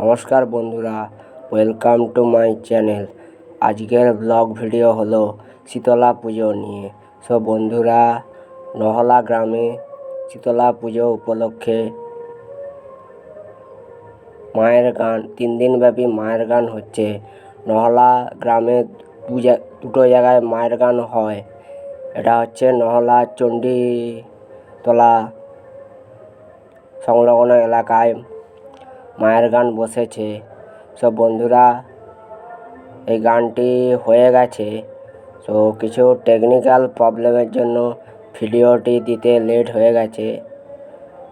নমস্কার বন্ধুরা welcome to my channel আজকের ব্লগ ভিডিও হলো শীতলা পুজো নিয়ে। সব বন্ধুরা, নহলা গ্রামে শীতলা পুজো উপলক্ষে মায়ের গান, তিন দিনব্যাপী মায়ের গান হচ্ছে। নহলা গ্রামে দু দুটো জায়গায় মায়ের গান হয়। এটা হচ্ছে নহলা চণ্ডীতলা সংলগ্ন এলাকায় মায়ের গান বসেছে। সব বন্ধুরা এই গানটি হয়ে গেছে। তো কিছু টেকনিক্যাল প্রবলেমের জন্য ভিডিওটি দিতে লেট হয়ে গেছে।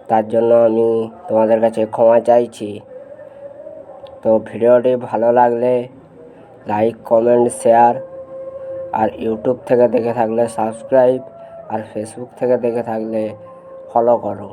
তার জন্য আমি তোমাদের কাছে ক্ষমা চাইছি। তো ভিডিওটি ভালো লাগলে লাইক কমেন্ট শেয়ার আর ইউটিউব থেকে দেখে থাকলে সাবস্ক্রাইব আর ফেসবুক থেকে দেখে থাকলে ফলো করো।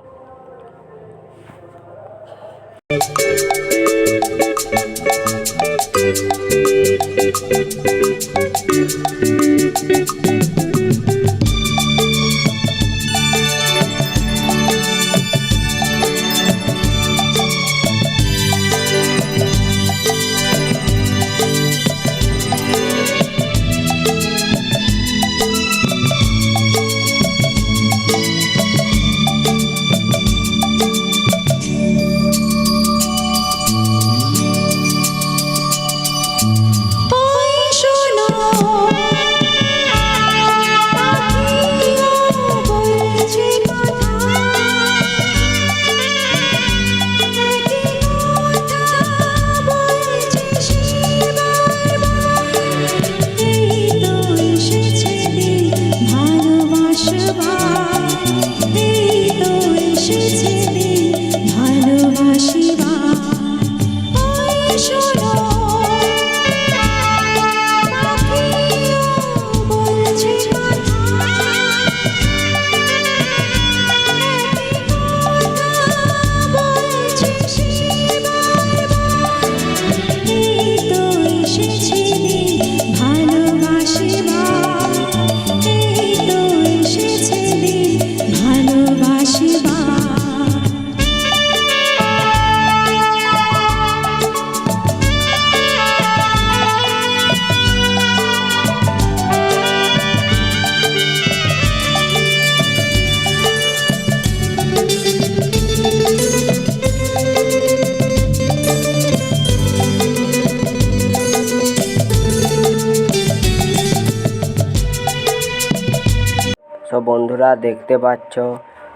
বন্ধুরা দেখতে পাচ্ছ,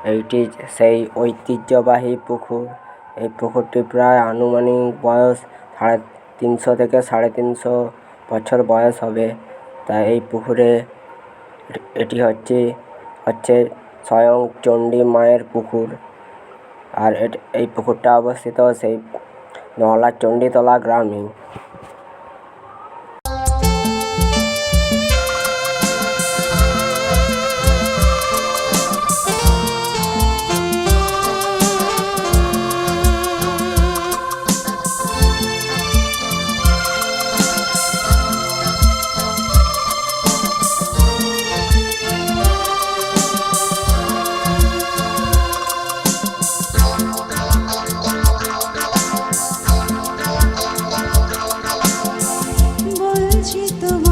এইটি সেই ঐতিহ্যবাহী পুকুর। এই পুকুরটি প্রায় আনুমানিক বয়স সাড়ে তিনশো থেকে সাড়ে তিনশো বছর বয়স হবে। তাই এই পুকুরে এটি- হচ্ছে হচ্ছে স্বয়ং চণ্ডী মায়ের পুকুর। আর এই পুকুরটা অবস্থিত সেই নহলা চণ্ডীতলা গ্রামে। acredito